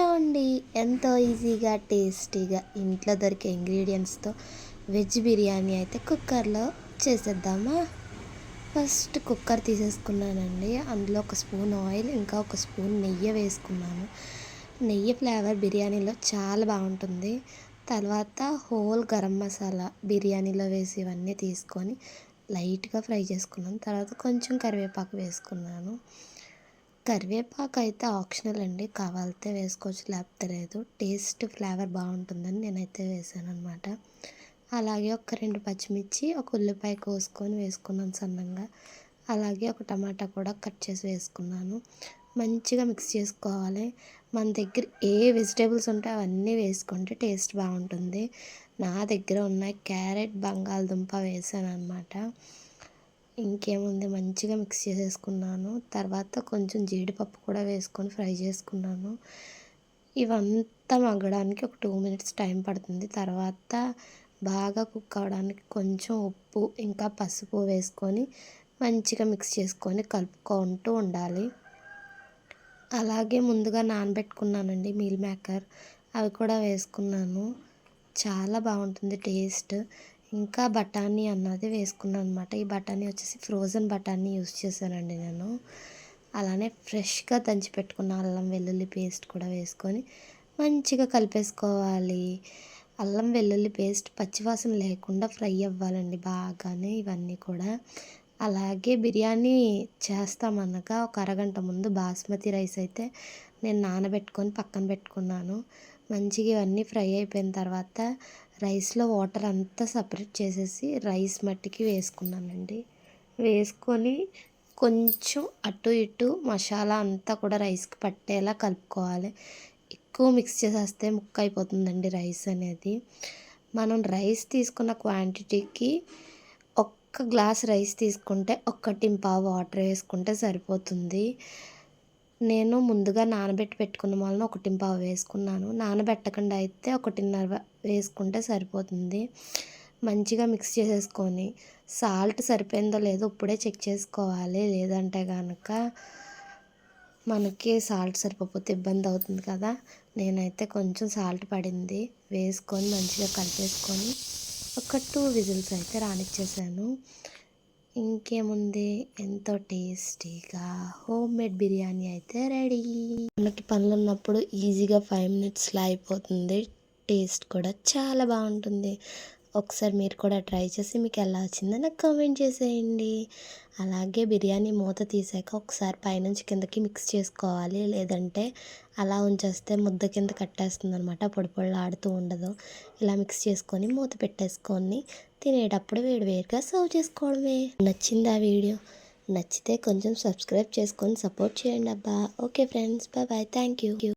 Hello అండి. ఎంతో ఈజీగా టేస్టీగా ఇంట్లో దొరికే ఇంగ్రీడియంట్స్తో వెజ్ బిర్యానీ అయితే కుక్కర్లో చేసేద్దామా? ఫస్ట్ కుక్కర్ తీసేసుకున్నానండి. అందులో ఒక స్పూన్ ఆయిల్ ఇంకా ఒక స్పూన్ నెయ్యి వేసుకున్నాను. నెయ్యి ఫ్లేవర్ బిర్యానీలో చాలా బాగుంటుంది. తర్వాత హోల్ గరం మసాలా బిర్యానీలో వేసి ఇవన్నీ తీసుకొని లైట్గా ఫ్రై చేసుకున్నాను. తర్వాత కొంచెం కరివేపాకు వేసుకున్నాను. కరివేపాకు అయితే ఆప్షనల్ అండి. కావాలితే వేసుకోవచ్చు లేకపోతే లేదు. టేస్ట్ ఫ్లేవర్ బాగుంటుందని నేనైతే వేసాను అనమాట అలాగే ఒక రెండు పచ్చిమిర్చి ఒక ఉల్లిపాయ కోసుకొని వేసుకున్నాను సన్నంగా. అలాగే ఒక టమాటా కూడా కట్ చేసి వేసుకున్నాను. మంచిగా మిక్స్ చేసుకోవాలి. మన దగ్గర ఏ వెజిటేబుల్స్ ఉంటే అవన్నీ వేసుకుంటే టేస్ట్ బాగుంటుంది. నా దగ్గర ఉన్న క్యారెట్ బంగాళదుంప వేసాను అనమాట ఇంకేముంది మంచిగా మిక్స్ చేసేసుకున్నాను. తర్వాత కొంచెం జీడిపప్పు కూడా వేసుకొని ఫ్రై చేసుకున్నాను. ఇవంతా మగ్గడానికి ఒక టూ మినిట్స్ టైం పడుతుంది. తర్వాత బాగా కుక్ అవడానికి కొంచెం ఉప్పు ఇంకా పసుపు వేసుకొని మంచిగా మిక్స్ చేసుకొని కలుపుకుంటూ ఉండాలి. అలాగే ముందుగా నానబెట్టుకున్నానండి మీల్ మేకర్ అవి కూడా వేసుకున్నాను. చాలా బాగుంటుంది టేస్ట్ ఇంకా బఠానీ అన్నది వేసుకున్నాను అనమాట ఈ బఠానీ వచ్చేసి ఫ్రోజన్ బఠానీ యూస్ చేశానండి నేను. అలానే ఫ్రెష్గా దంచి పెట్టుకున్న అల్లం వెల్లుల్లి పేస్ట్ కూడా వేసుకొని మంచిగా కలిపేసుకోవాలి. అల్లం వెల్లుల్లి పేస్ట్ పచ్చివాసన లేకుండా ఫ్రై అవ్వాలండి బాగానే ఇవన్నీ కూడా. అలాగే బిర్యానీ చేస్తామనగా ఒక అరగంట ముందు బాస్మతి రైస్ అయితే నేను నానబెట్టుకొని పక్కన పెట్టుకున్నాను. మంచిగా ఇవన్నీ ఫ్రై అయిపోయిన తర్వాత రైస్లో వాటర్ అంతా సపరేట్ చేసేసి రైస్ మట్టికి వేసుకున్నానండి. వేసుకొని కొంచెం అటు ఇటు మసాలా అంతా కూడా రైస్కి పట్టేలా కలుపుకోవాలి. ఎక్కువ మిక్స్ చేసేస్తే ముక్క అయిపోతుందండి రైస్ అనేది. మనం రైస్ తీసుకున్న క్వాంటిటీకి ఒక్క గ్లాస్ రైస్ తీసుకుంటే ఒక్కటి పావు వాటర్ వేసుకుంటే సరిపోతుంది. నేను ముందుగా నానబెట్టి పెట్టుకున్న వలన ఒకటి పావు వేసుకున్నాను. నానబెట్టకుండా అయితే ఒకటిన్నర వేసుకుంటే సరిపోతుంది. మంచిగా మిక్స్ చేసేసుకొని సాల్ట్ సరిపోయిందో లేదో ఇప్పుడే చెక్ చేసుకోవాలి. లేదంటే కనుక మనకి సాల్ట్ సరిపోతే ఇబ్బంది అవుతుంది కదా. నేనైతే కొంచెం సాల్ట్ పడింది. వేసుకొని మంచిగా కలిపేసుకొని ఒక టూ విజిల్స్ అయితే రానిచ్చేసాను. ఇంకేముంది? ఎంతో టేస్టీగా హోమ్ మేడ్ బిర్యానీ అయితే రెడీ. మనకి పనులు ఉన్నప్పుడు ఈజీగా ఫైవ్ మినిట్స్లో అయిపోతుంది. టేస్ట్ కూడా చాలా బాగుంటుంది. ఒకసారి మీరు కూడా ట్రై చేసి మీకు ఎలా వచ్చిందో నాకు కామెంట్ చేసేయండి. అలాగే బిర్యానీ మూత తీసాక ఒకసారి పైనుంచి కిందకి మిక్స్ చేసుకోవాలి. లేదంటే అలా ఉంచేస్తే ముద్ద కింద కట్టేస్తుంది అనమాట పొడి ఆడుతూ ఉండదు. ఇలా మిక్స్ చేసుకొని మూత పెట్టేసుకొని తినేటప్పుడు వేడివేడిగా సర్వ్ చేసుకోవడమే. నచ్చింది ఆ వీడియో? నచ్చితే కొంచెం సబ్స్క్రైబ్ చేసుకొని సపోర్ట్ చేయండి అబ్బా. Okay friends bye bye. Thank you